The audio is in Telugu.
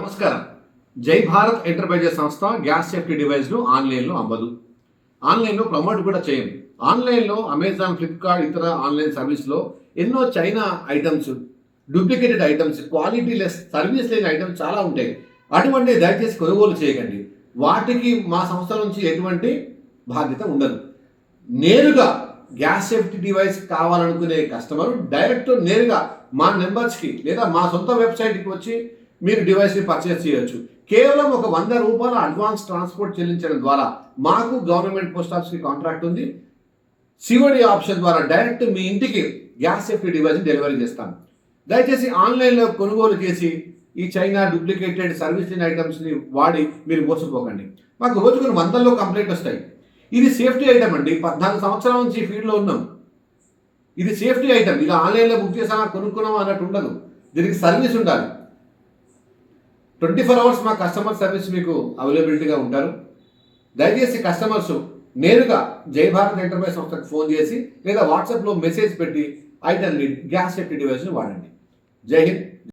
నమస్కారం. జై భారత్ ఎంటర్ప్రైజెస్ సంస్థ గ్యాస్ సేఫ్టీ డివైస్ను ఆన్లైన్లో అమ్మదు. ఆన్లైన్లో ప్రమోట్ కూడా చేయండి. ఆన్లైన్లో అమెజాన్ ఫ్లిప్కార్ట్ ఇతర ఆన్లైన్ సర్వీస్లో ఎన్నో China items duplicated items quality less service లేని ఐటమ్స్ చాలా ఉంటాయి. అటువంటి దయచేసి కొనుగోలు చేయకండి. వాటికి మా సంస్థ నుంచి ఎటువంటి బాధ్యత ఉండదు. నేరుగా గ్యాస్ సేఫ్టీ డివైస్ కావాలనుకునే కస్టమర్ డైరెక్ట్ నేరుగా మా నెంబర్స్కి లేదా మా సొంత వెబ్సైట్కి వచ్చి మీరు డివైస్ని పర్చేస్ చేయొచ్చు. కేవలం ఒక వంద రూపాయల అడ్వాన్స్ ట్రాన్స్పోర్ట్ చెల్లించడం ద్వారా మాకు గవర్నమెంట్ పోస్ట్ ఆఫీస్కి కాంట్రాక్ట్ ఉంది. సివడి ఆప్షన్ ద్వారా డైరెక్ట్ మీ ఇంటికి గ్యాస్ సేఫ్టీ డివైస్ని డెలివరీ చేస్తాం. దయచేసి ఆన్లైన్లో కొనుగోలు చేసి ఈ చైనా డూప్లికేటెడ్ సర్వీసింగ్ ఐటమ్స్ని వాడి మీరు మోసపోకండి. మాకు రోజుకు వందల్లో కంప్లైంట్ వస్తాయి. ఇది సేఫ్టీ ఐటమ్ అండి. పద్నాలుగు సంవత్సరాల నుంచి ఫీల్డ్లో ఉన్నాం. ఇది సేఫ్టీ ఐటమ్ ఇలా ఆన్లైన్లో బుక్ చేసామా కొనుక్కున్నామా అన్నట్టు ఉండదు. దీనికి సర్వీస్ ఉండాలి. ట్వంటీ ఫోర్ అవర్స్ మా కస్టమర్ సర్వీస్ మీకు అవైలబిలిటీగా ఉంటారు. దయచేసి కస్టమర్స్ నేరుగా జై భారత్ ఎంటర్ప్రైజ్ సంస్థకు ఫోన్ చేసి లేదా వాట్సాప్లో మెసేజ్ పెట్టి ఐటమ్ని గ్యాస్ సేఫ్టీ డివైస్ని వాడండి. జై హింద్.